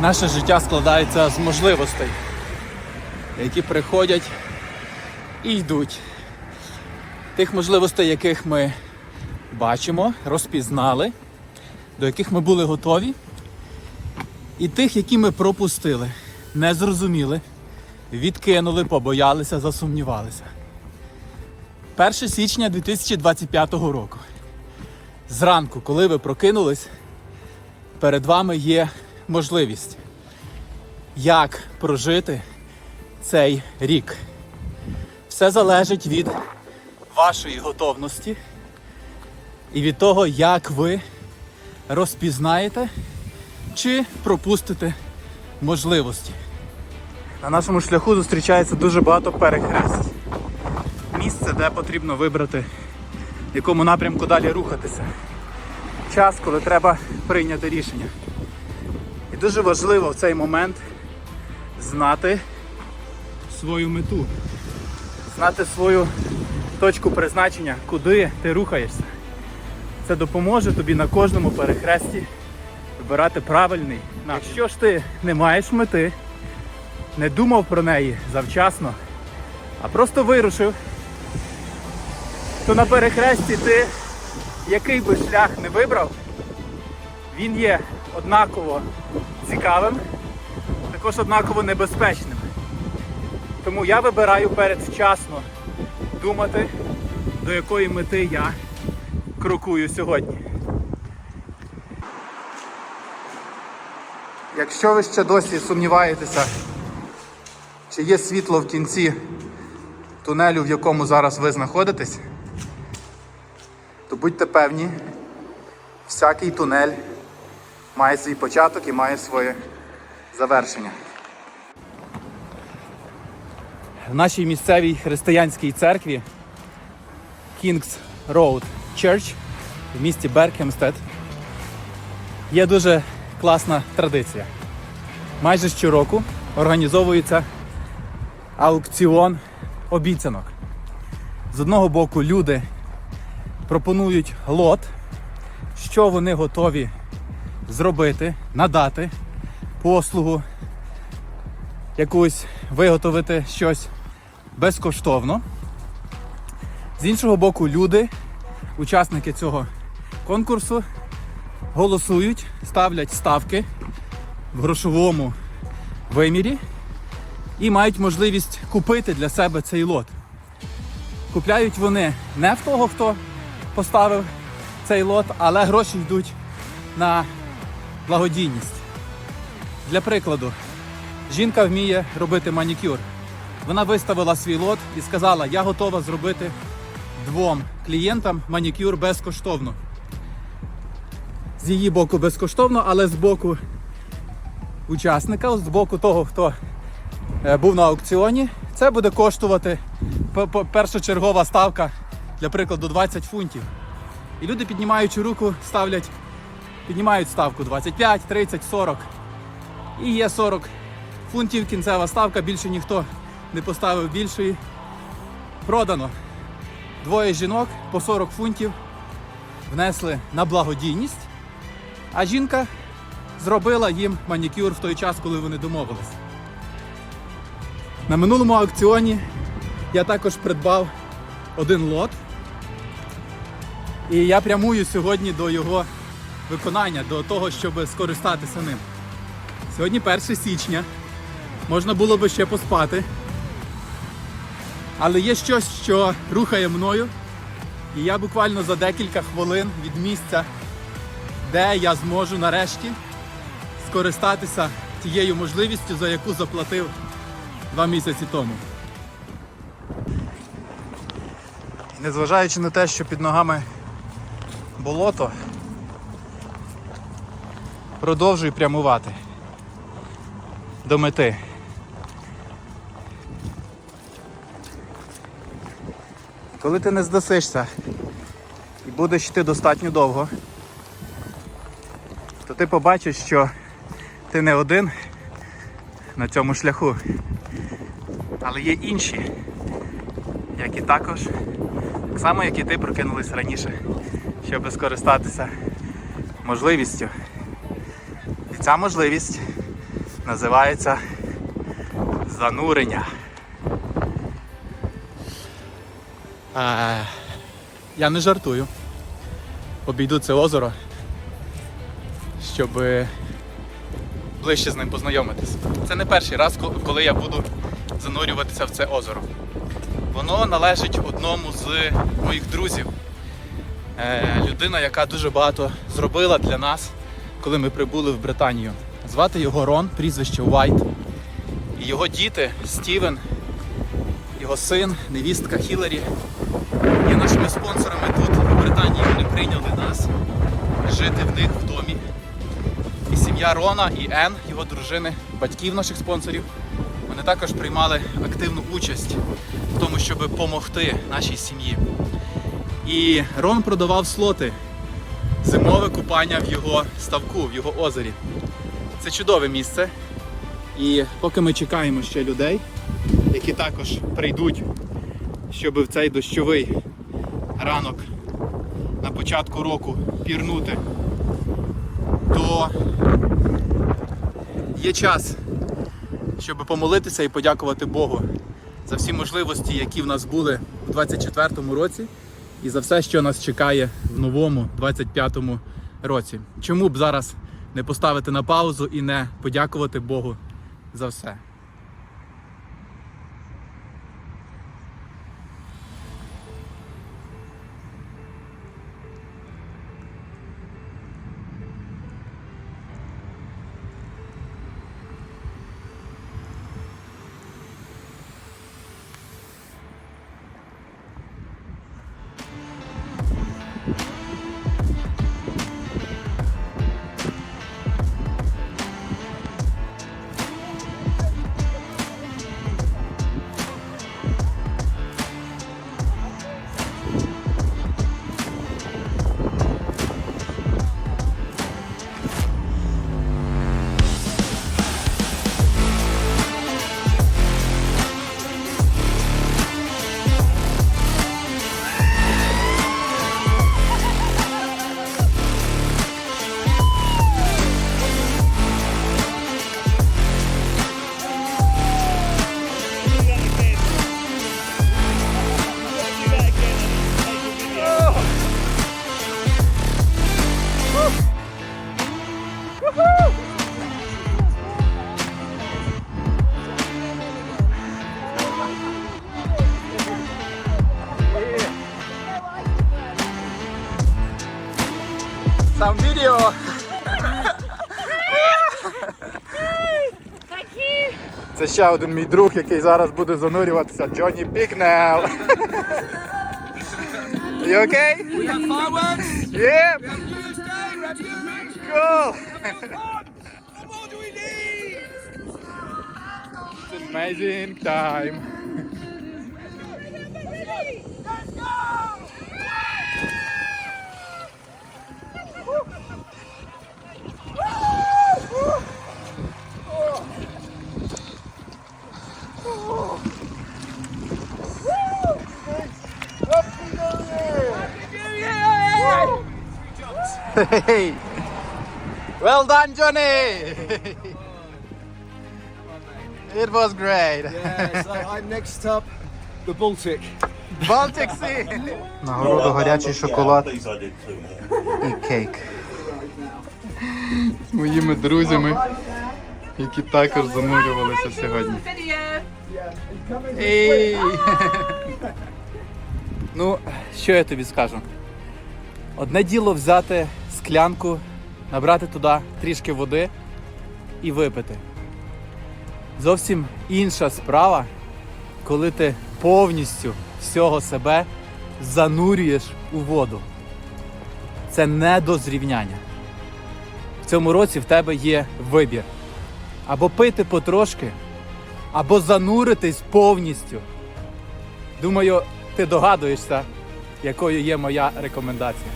Наше життя складається з можливостей, які приходять і йдуть. Тих можливостей, яких ми бачимо, розпізнали, до яких ми були готові, і тих, які ми пропустили, не зрозуміли, відкинули, побоялися, засумнівалися. 1 січня 2025 року. Зранку, коли ви прокинулись, перед вами є можливість, як прожити цей рік. Все залежить від вашої готовності і від того, як ви розпізнаєте чи пропустите можливості. На нашому шляху зустрічається дуже багато перехрест. Місце, де потрібно вибрати, в якому напрямку далі рухатися. Час, коли треба прийняти рішення. Дуже важливо в цей момент знати свою мету, знати свою точку призначення, куди ти рухаєшся. Це допоможе тобі на кожному перехресті вибирати правильний напрямок. Якщо ж ти не маєш мети, не думав про неї завчасно, а просто вирушив, то на перехресті ти, який би шлях не вибрав, він є однаково цікавим, також однаково небезпечним. Тому я вибираю передвчасно думати, до якої мети я крокую сьогодні. Якщо ви ще досі сумніваєтеся, чи є світло в кінці тунелю, в якому зараз ви знаходитесь, то будьте певні, всякий тунель має свій початок і має своє завершення. В нашій місцевій християнській церкві King's Road Church в місті Беркемстед є дуже класна традиція. Майже щороку організовується аукціон обіцянок. З одного боку, люди пропонують лот, що вони готові зробити, надати послугу, якусь виготовити щось безкоштовно. З іншого боку, люди, учасники цього конкурсу, голосують, ставлять ставки в грошовому вимірі і мають можливість купити для себе цей лот. Купляють вони не в того, хто поставив цей лот, але гроші йдуть на благодійність. Для прикладу, жінка вміє робити манікюр. Вона виставила свій лот і сказала, я готова зробити двом клієнтам манікюр безкоштовно. З її боку безкоштовно, але з боку учасника, з боку того, хто е, був на аукціоні, це буде коштувати першочергова ставка, для прикладу, 20 фунтів. І люди, піднімаючи руку, ставлять, піднімають ставку 25, 30, 40. І є 40 фунтів кінцева ставка, більше ніхто не поставив більшої. Продано. Двоє жінок по 40 фунтів внесли на благодійність, а жінка зробила їм манікюр в той час, коли вони домовились. На минулому аукціоні я також придбав один лот. І я прямую сьогодні до його виконання, до того, щоб скористатися ним. Сьогодні 1 січня. Можна було би ще поспати. Але є щось, що рухає мною. І я буквально за декілька хвилин від місця, де я зможу нарешті скористатися тією можливістю, за яку заплатив два місяці тому. Незважаючи на те, що під ногами болото, продовжую прямувати до мети. Коли ти не здасишся і будеш йти достатньо довго, то ти побачиш, що ти не один на цьому шляху, але є інші, які також, так само як і ти прокинулись раніше, щоб скористатися можливістю. Ця можливість Називається занурення. Е, я не жартую. Обійду це озеро, щоб ближче з ним познайомитись. Це не перший раз, коли я буду занурюватися в це озеро. Воно належить одному з моїх друзів. Е, людина, яка дуже багато зробила для нас, коли ми прибули в Британію. Звати його Рон, прізвище Уайт. І його діти Стівен, його син, невістка Хіларі є нашими спонсорами тут, в Британії. Вони прийняли нас жити в них в домі. І сім'я Рона і Ен, його дружини, батьків наших спонсорів, вони також приймали активну участь в тому, щоб допомогти нашій сім'ї. І Рон продавав слоти, зимове купання в його ставку, в його озері. Це чудове місце. І поки ми чекаємо ще людей, які також прийдуть, щоб в цей дощовий ранок на початку року пірнути, то є час, щоб помолитися і подякувати Богу за всі можливості, які в нас були у 24-му році, і за все, що нас чекає в новому 25-му році. Чому б зараз не поставити на паузу і не подякувати Богу за все? Сам відео! Це ще один мій друг, який зараз буде занурюватися. Джонні Пікнел. You okay? We have fireworks. Yeah. We have. Cool. What do we need? It's an amazing time. Let's go! Hey. Well done, Johnny. It was great. Yeah, so I'm next up, the Baltic. Baltic Sea. Нагороду гарячий шоколад і кейк. З моїми друзями, які також занурювалися сьогодні. Ей! Ну, що я тобі скажу? Одне діло взяти склянку, набрати туди трішки води і випити. Зовсім інша справа, коли ти повністю всього себе занурюєш у воду. Це не до зрівняння. В цьому році в тебе є вибір. Або пити потрошки, або зануритись повністю. Думаю, ти догадуєшся, якою є моя рекомендація.